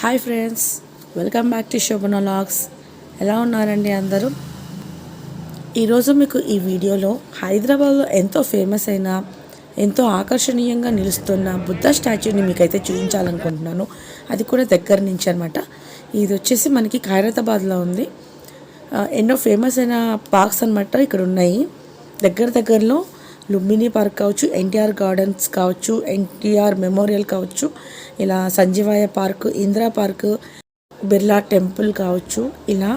Hi friends welcome back to Shobhana logs ఎలా ఉన్నారండి అందరూ? ఈరోజు మీకు ఈ వీడియోలో హైదరాబాద్లో ఎంతో ఫేమస్ అయిన ఎంతో ఆకర్షణీయంగా నిలుస్తున్న బుద్ధ స్టాచ్యూని మీకైతే చూపించాలనుకుంటున్నాను. అది కూడా దగ్గర నుంచి అనమాట ఇది వచ్చేసి మనకి ఖైరతాబాద్లో ఉంది. ఎన్నో ఫేమస్ అయిన పార్క్స్ అనమాట ఇక్కడ ఉన్నాయి దగ్గర దగ్గరలో లుంబిని పార్క్ కావచ్చు ఎన్టీఆర్ గార్డెన్స్ కావచ్చు ఎన్టీఆర్ మెమోరియల్ కావచ్చు ఇలా Sanjeevaiah park Indira park Birla temple కావచ్చు ఇలా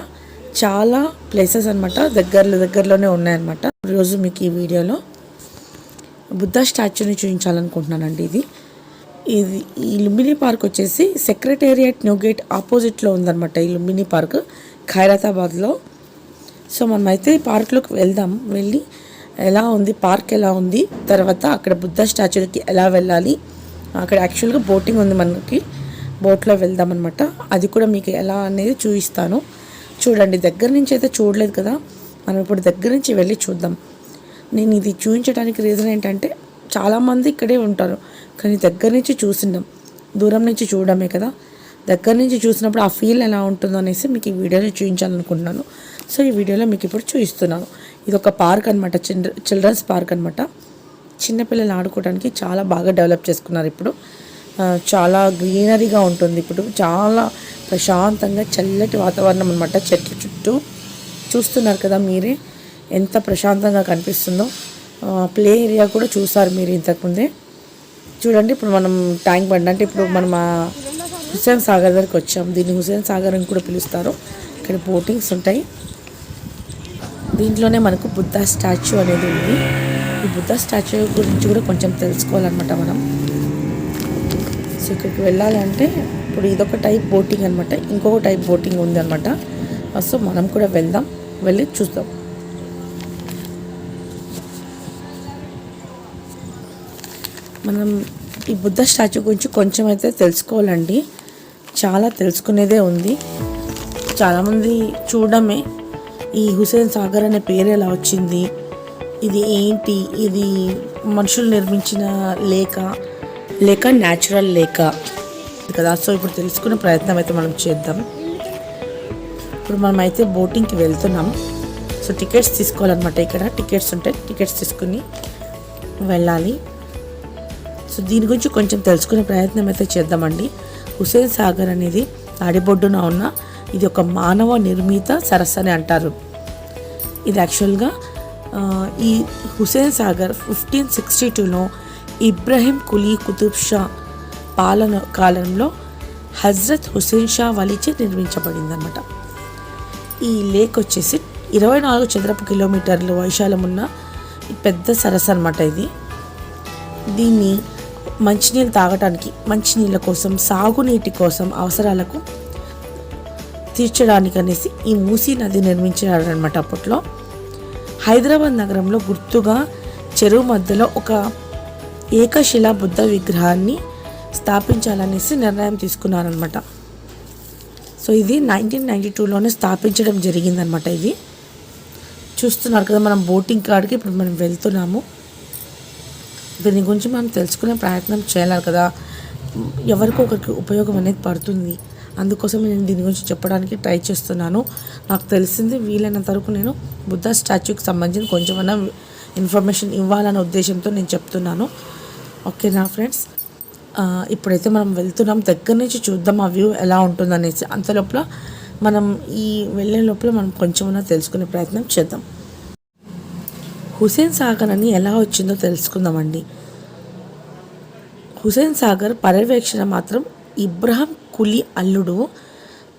చాలా ప్లేసెస్ అనమాట దగ్గరలో దగ్గరలోనే ఉన్నాయన్నమాట. రోజు మీకు ఈ వీడియోలో బుద్ధ స్టాచ్యూని చూపించాలనుకుంటున్నానండి ఇది. ఇది ఈ లుంబిని పార్క్ వచ్చేసి సెక్రటేరియట్ న్యూ గేట్ ఆపోజిట్లో ఉందన్నమాట ఈ లుంబిని పార్క్ ఖైరతాబాద్లో. సో మనమైతే ఈ పార్క్లోకి వెళ్దాం వెళ్ళి ఎలా ఉంది పార్క్ ఎలా ఉంది తర్వాత అక్కడ బుద్ధ స్టాచ్యూకి ఎలా వెళ్ళాలి అక్కడ యాక్చువల్గా బోటింగ్ ఉంది మనకి బోట్లో వెళ్దాం అనమాట అది కూడా మీకు ఎలా అనేది చూపిస్తాను. చూడండి దగ్గర నుంచి అయితే చూడలేదు కదా మనం ఇప్పుడు దగ్గర నుంచి వెళ్ళి చూద్దాం. నేను ఇది చూపించడానికి రీజన్ ఏంటంటే చాలామంది ఇక్కడే ఉంటారు కానీ దగ్గర నుంచి చూసినాం దూరం నుంచి చూడడమే కదా. దగ్గర నుంచి చూసినప్పుడు ఆ ఫీల్ ఎలా ఉంటుందో అనేసి మీకు ఈ వీడియోలో చూపించాలనుకుంటున్నాను. సో ఈ వీడియోలో మీకు ఇప్పుడు చూపిస్తున్నాను. ఇది ఒక పార్క్ అనమాట చిల్డ్ర చిల్డ్రన్స్ పార్క్ అనమాట చిన్నపిల్లలు ఆడుకోవడానికి చాలా బాగా డెవలప్ చేసుకున్నారు ఇప్పుడు. చాలా గ్రీనరీగా ఉంటుంది ఇప్పుడు. చాలా ప్రశాంతంగా చల్లటి వాతావరణం అనమాట చెట్ల చుట్టూ చూస్తున్నారు కదా మీరే ఎంత ప్రశాంతంగా కనిపిస్తుందో. ప్లే ఏరియా కూడా చూసారు మీరు ఇంతకుముందే. చూడండి ఇప్పుడు మనం ట్యాంక్ బండ్ అంటే ఇప్పుడు మనం హుస్సేన్ సాగర్ దగ్గరికి వచ్చాం. దీన్ని హుస్సేన్ సాగర్ అని కూడా పిలుస్తారు. ఇక్కడ బోటింగ్స్ ఉంటాయి. దీంట్లోనే మనకు బుద్ధ స్టాచ్యూ అనేది ఉంది. ఈ బుద్ధ స్టాచ్యూ గురించి కూడా కొంచెం తెలుసుకోవాలన్నమాట మనం. సో ఇక్కడికి వెళ్ళాలంటే ఇప్పుడు ఇదొక టైప్ బోటింగ్ అనమాట ఇంకొక టైప్ బోటింగ్ ఉంది అనమాట సో మనం కూడా వెళ్దాం. వెళ్ళి చూద్దాం. మనం ఈ బుద్ధ స్టాచ్యూ గురించి కొంచెం అయితే తెలుసుకోవాలండి. చాలా తెలుసుకునేదే ఉంది. చాలామంది చూడడమే. ఈ హుసేన్ సాగర్ అనే పేరు ఎలా వచ్చింది? ఇది ఏంటి? ఇది మనుషులు నిర్మించిన లేక? లేక న్యాచురల్ లేక? కదా. సో ఇప్పుడు తెలుసుకునే ప్రయత్నం అయితే మనం చేద్దాం. ఇప్పుడు మనమైతే బోటింగ్కి వెళ్తున్నాం. సో టికెట్స్ తీసుకోవాలన్నమాట ఇక్కడ. టికెట్స్ ఉంటాయి టికెట్స్ తీసుకుని వెళ్ళాలి. సో దీని గురించి కొంచెం తెలుసుకునే ప్రయత్నం అయితే చేద్దామండి. హుసేన్ సాగర్ అనేది తాడిబొడ్డున ఉన్న ఇది ఒక మానవ నిర్మిత సరస్సు అని అంటారు. ఇది యాక్చువల్గా ఈ హుసేన్ సాగర్ ఫిఫ్టీన్ సిక్స్టీ టూలో ఇబ్రహీం కులీ కుతుబ్ షా పాలన కాలంలో హజ్రత్ హుసేన్ షా వలిచే నిర్మించబడింది అనమాట ఈ లేక్ వచ్చేసి ఇరవై నాలుగు చదరపు కిలోమీటర్లు వైశాలం ఉన్న పెద్ద సరస్సు అనమాట ఇది. దీన్ని మంచినీళ్ళు తాగటానికి మంచినీళ్ళ కోసం సాగునీటి కోసం అవసరాలకు తీర్చడానికి అనేసి ఈ మూసీ నది నిర్మించినారనమాట అప్పట్లో. హైదరాబాద్ నగరంలో గుర్తుగా చెరువు మధ్యలో ఒక ఏకశిలా బుద్ధ విగ్రహాన్ని స్థాపించాలనేసి నిర్ణయం తీసుకున్నారనమాట సో ఇది నైన్టీన్ నైంటీ టూలోనే స్థాపించడం జరిగిందనమాట ఇది. చూస్తున్నారు కదా మనం బోటింగ్ కాడికి ఇప్పుడు మనం వెళ్తున్నాము. దీని గురించి మనం తెలుసుకునే ప్రయత్నం చేయాలి కదా. ఎవరికో ఒకరికి ఉపయోగం అనేది పడుతుంది. అందుకోసం నేను దీని గురించి చెప్పడానికి ట్రై చేస్తున్నాను. నాకు తెలిసింది వీలైనంత వరకు నేను బుద్ధ స్టాచ్యూకి సంబంధించిన కొంచెమన్నా ఇన్ఫర్మేషన్ ఇవ్వాలనే ఉద్దేశంతో నేను చెప్తున్నాను. ఓకేనా ఫ్రెండ్స్? ఇప్పుడైతే మనం వెళ్తున్నాం. దగ్గర నుంచి చూద్దాం ఆ వ్యూ ఎలా ఉంటుందనేసి. అంత లోపల మనం ఈ వెళ్ళే లోపల మనం కొంచెమన్నా తెలుసుకునే ప్రయత్నం చేద్దాం. హుసేన్ సాగర్ అని ఎలా వచ్చిందో తెలుసుకుందామండి. హుసేన్ సాగర్ పర్యవేక్షణ మాత్రం ఇబ్రహం కులి అల్లుడు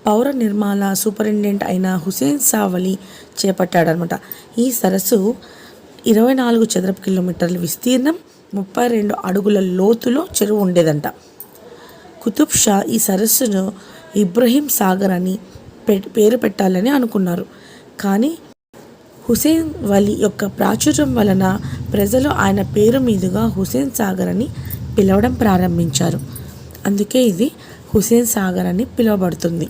పౌర నిర్మాణ సూపరింటెండెంట్ అయిన హుసేన్ సావలి చేపట్టాడనమాట ఈ సరస్సు ఇరవై నాలుగు చదరపు కిలోమీటర్ల విస్తీర్ణం ముప్పై రెండు అడుగుల లోతులో చెరువు ఉండేదంట. కుతుబ్ షా ఈ సరస్సును ఇబ్రహీం సాగర్ అని పె- పేరు పెట్టాలని అనుకున్నారు. కానీ హుసేన్ వలి యొక్క ప్రాచుర్యం వలన ప్రజలు ఆయన పేరు మీదుగా హుసేన్ సాగర్ అని పిలవడం ప్రారంభించారు. అందుకే ఇది హుసేన్ సాగర్ అని పిలువబడుతుంది.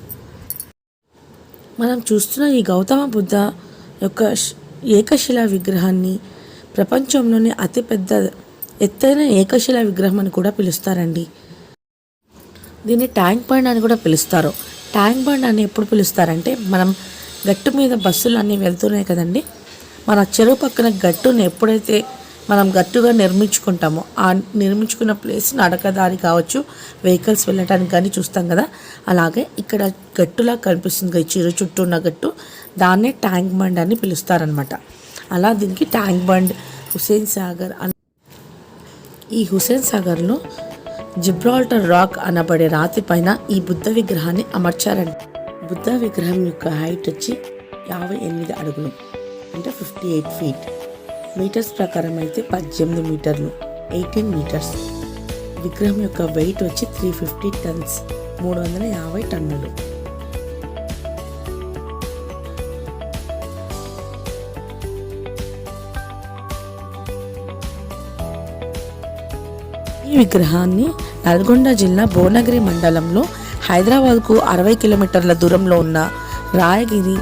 మనం చూస్తున్న ఈ గౌతమ బుద్ధ యొక్క ఏకశిలా విగ్రహాన్ని ప్రపంచంలోనే అతిపెద్ద ఎత్తైన ఏకశిలా విగ్రహం అని కూడా పిలుస్తారండి. దీన్ని ట్యాంక్ బండ్ అని కూడా పిలుస్తారు. ట్యాంక్ బండ్ అని ఎప్పుడు పిలుస్తారంటే మనం గట్టు మీద బస్సులు అన్నీ వెళ్తున్నాయి కదండి. మన చెరువు పక్కన గట్టును ఎప్పుడైతే మనం గట్టుగా నిర్మించుకుంటాము. ఆ నిర్మించుకున్న ప్లేస్ నడకదారి కావచ్చు వెహికల్స్ వెళ్ళటానికి కానీ చూస్తాం కదా. అలాగే ఇక్కడ గట్టులా కనిపిస్తుంది చిరు ఈ చుట్టూ ఉన్న గట్టు. దాన్నే ట్యాంక్ బండ్ అని పిలుస్తారనమాట అలా దీనికి ట్యాంక్ బండ్ హుసేన్ సాగర్ అని ఈ హుసేన్ సాగర్లో జిబ్రాల్టర్ రాక్ అనబడే రాతి పైన ఈ బుద్ధ విగ్రహాన్ని అమర్చారండి బుద్ధ విగ్రహం యొక్క హైట్ వచ్చి యాభై ఎనిమిది అడుగులు అంటే ఫిఫ్టీ ఎయిట్ ఫీట్ మీటర్స్ ప్రకారం అయితే పద్దెనిమిది మీటర్లు ఎయిటీన్ మీటర్స్. విగ్రహం యొక్క వెయిట్ వచ్చి త్రీ ఫిఫ్టీ టన్స్ మూడు వందల యాభై టన్నులు. ఈ విగ్రహాన్ని నల్గొండ జిల్లా భువనగిరి మండలంలో హైదరాబాద్కు అరవై కిలోమీటర్ల దూరంలో ఉన్న రాయగిరి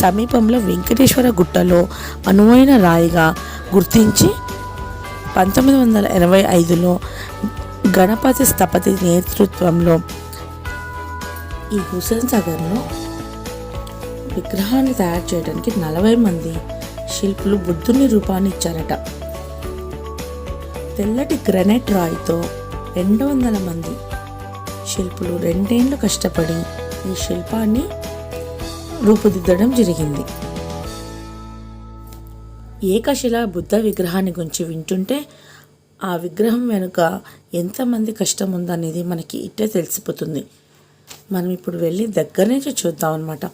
సమీపంలో వెంకటేశ్వర గుట్టలో అనువైన రాయిగా గుర్తించి పంతొమ్మిది వందల ఎనభై ఐదులో గణపతి స్థపతి నేతృత్వంలో ఈ హుసేన్ సాగర్లో విగ్రహాన్ని తయారు చేయడానికి నలభై మంది శిల్పులు బుద్ధుని రూపాన్ని ఇచ్చారట. తెల్లటి గ్రనైట్ రాయితో రెండు వందల మంది శిల్పులు రెండేళ్ళు కష్టపడి ఈ శిల్పాన్ని రూపుదిద్దడం జరిగింది. ఏకశిల బుద్ధ విగ్రహాన్ని గురించి వింటుంటే ఆ విగ్రహం వెనుక ఎంతమంది కష్టం ఉందనేది మనకి ఇట్టే తెలిసిపోతుంది. మనం ఇప్పుడు వెళ్ళి దగ్గర నుంచి చూద్దాం అనమాట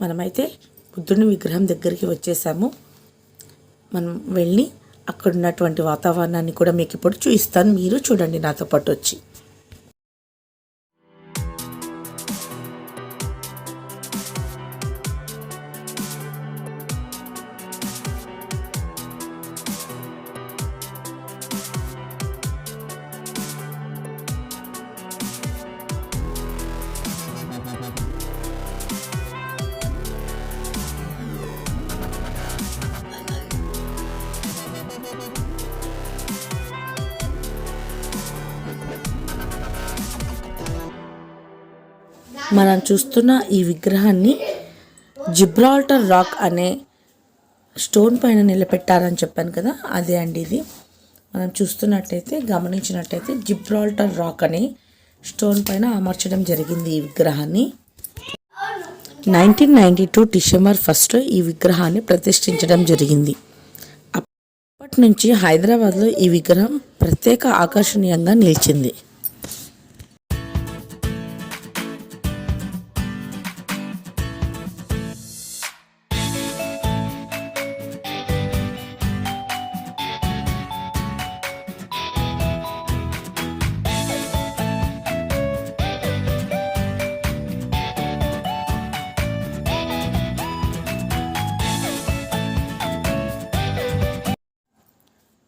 మనమైతే బుద్ధుని విగ్రహం దగ్గరికి వచ్చేసాము. మనం వెళ్ళి అక్కడ ఉన్నటువంటి వాతావరణాన్ని కూడా మీకు ఇప్పుడు చూపిస్తాను. మీరు చూడండి నాతో పాటు వచ్చి. మనం చూస్తున్న ఈ విగ్రహాన్ని జిబ్రాల్టర్ రాక్ అనే స్టోన్ పైన నిలబెట్టారని చెప్పాను కదా అదే అండి ఇది. మనం చూస్తున్నట్టయితే గమనించినట్టయితే జిబ్రాల్టర్ రాక్ అనే స్టోన్ పైన అమర్చడం జరిగింది ఈ విగ్రహాన్ని. Nineteen ninety two December first ఈ విగ్రహాన్ని ప్రతిష్ఠించడం జరిగింది. అప్పటి నుంచి హైదరాబాద్లో ఈ విగ్రహం ప్రత్యేక ఆకర్షణీయంగా నిలిచింది.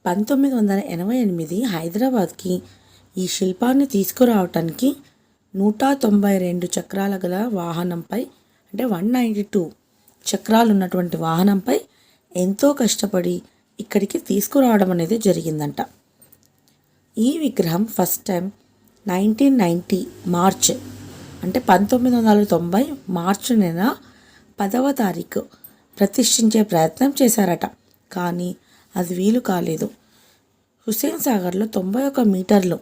పంతొమ్మిది వందల ఎనభై ఎనిమిది హైదరాబాద్కి ఈ శిల్పాన్ని తీసుకురావటానికి నూట తొంభై రెండు చక్రాల గల వాహనంపై అంటే వన్ నైంటీ టూ చక్రాలు ఉన్నటువంటి వాహనంపై ఎంతో కష్టపడి ఇక్కడికి తీసుకురావడం అనేది జరిగిందంట. ఈ విగ్రహం first time nineteen ninety March అంటే పంతొమ్మిది వందల తొంభై మార్చి నెల పదవ తారీఖు ప్రతిష్ఠించే ప్రయత్నం చేశారట. కానీ అది వీలు కాలేదు. హుస్సేన్ సాగర్లో తొంభై ఒక మీటర్లు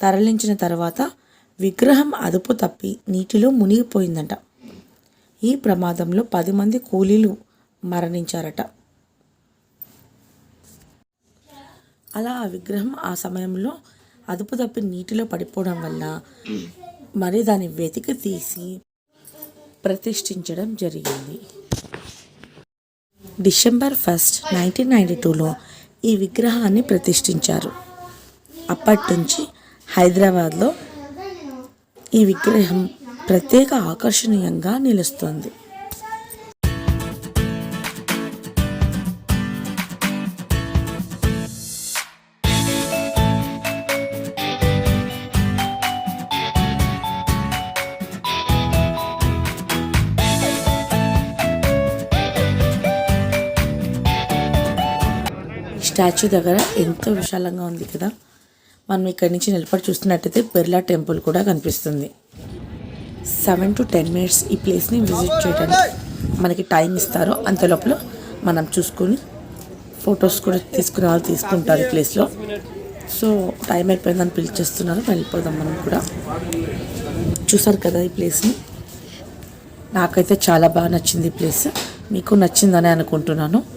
తరలించిన తర్వాత విగ్రహం అదుపు తప్పి నీటిలో మునిగిపోయిందట. ఈ ప్రమాదంలో పది మంది కూలీలు మరణించారట. అలా ఆ విగ్రహం ఆ సమయంలో అదుపు తప్పి నీటిలో పడిపోవడం వల్ల మరి దాన్ని వెతికి తీసి ప్రతిష్ఠించడం జరిగింది. డిసెంబర్ ఫస్ట్ నైన్టీన్ నైంటీ టూలో ఈ విగ్రహాన్ని ప్రతిష్ఠించారు. అప్పటి నుంచి హైదరాబాద్లో ఈ విగ్రహం ప్రత్యేక ఆకర్షణీయంగా నిలుస్తుంది. స్టాచ్యూ దగ్గర ఎంతో విశాలంగా ఉంది కదా. మనం ఇక్కడి నుంచి నిలబడి చూస్తున్నట్టయితే బిర్లా టెంపుల్ కూడా కనిపిస్తుంది. సెవెన్ టు టెన్ మినిట్స్ ఈ ప్లేస్ని విజిట్ చేయడానికి మనకి టైం ఇస్తారు. అంత లోపల మనం చూసుకొని ఫొటోస్ కూడా తీసుకునే వాళ్ళు తీసుకుంటారు ఈ ప్లేస్లో. సో టైం అయిపోయిందని పిలిచేస్తున్నారు. వెళ్ళిపోదాం మనం కూడా. చూసారు కదా ఈ ప్లేస్ని? నాకైతే చాలా బాగా నచ్చింది ఈ ప్లేస్. మీకు నచ్చిందని అనుకుంటున్నాను.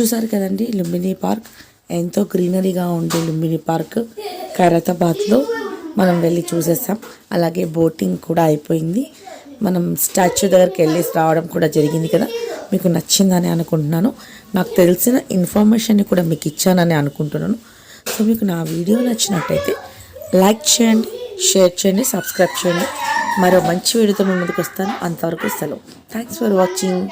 చూసారు కదండి లుంబిని పార్క్? ఎంతో గ్రీనరీగా ఉండే లుంబిని పార్క్ ఖైరతాబాద్లో. మనం వెళ్ళి చూసేసాం అలాగే బోటింగ్ కూడా అయిపోయింది. మనం స్టాచ్యూ దగ్గరికి వెళ్ళేసి రావడం కూడా జరిగింది కదా. మీకు నచ్చిందని అనుకుంటున్నాను. నాకు తెలిసిన ఇన్ఫర్మేషన్ని కూడా మీకు ఇచ్చానని అనుకుంటున్నాను. సో మీకు నా వీడియో నచ్చినట్టయితే లైక్ చేయండి షేర్ చేయండి సబ్స్క్రైబ్ చేయండి. మరో మంచి వీడియోతో మీ ముందుకు వస్తాను. అంతవరకు సెలవు. Thanks for watching.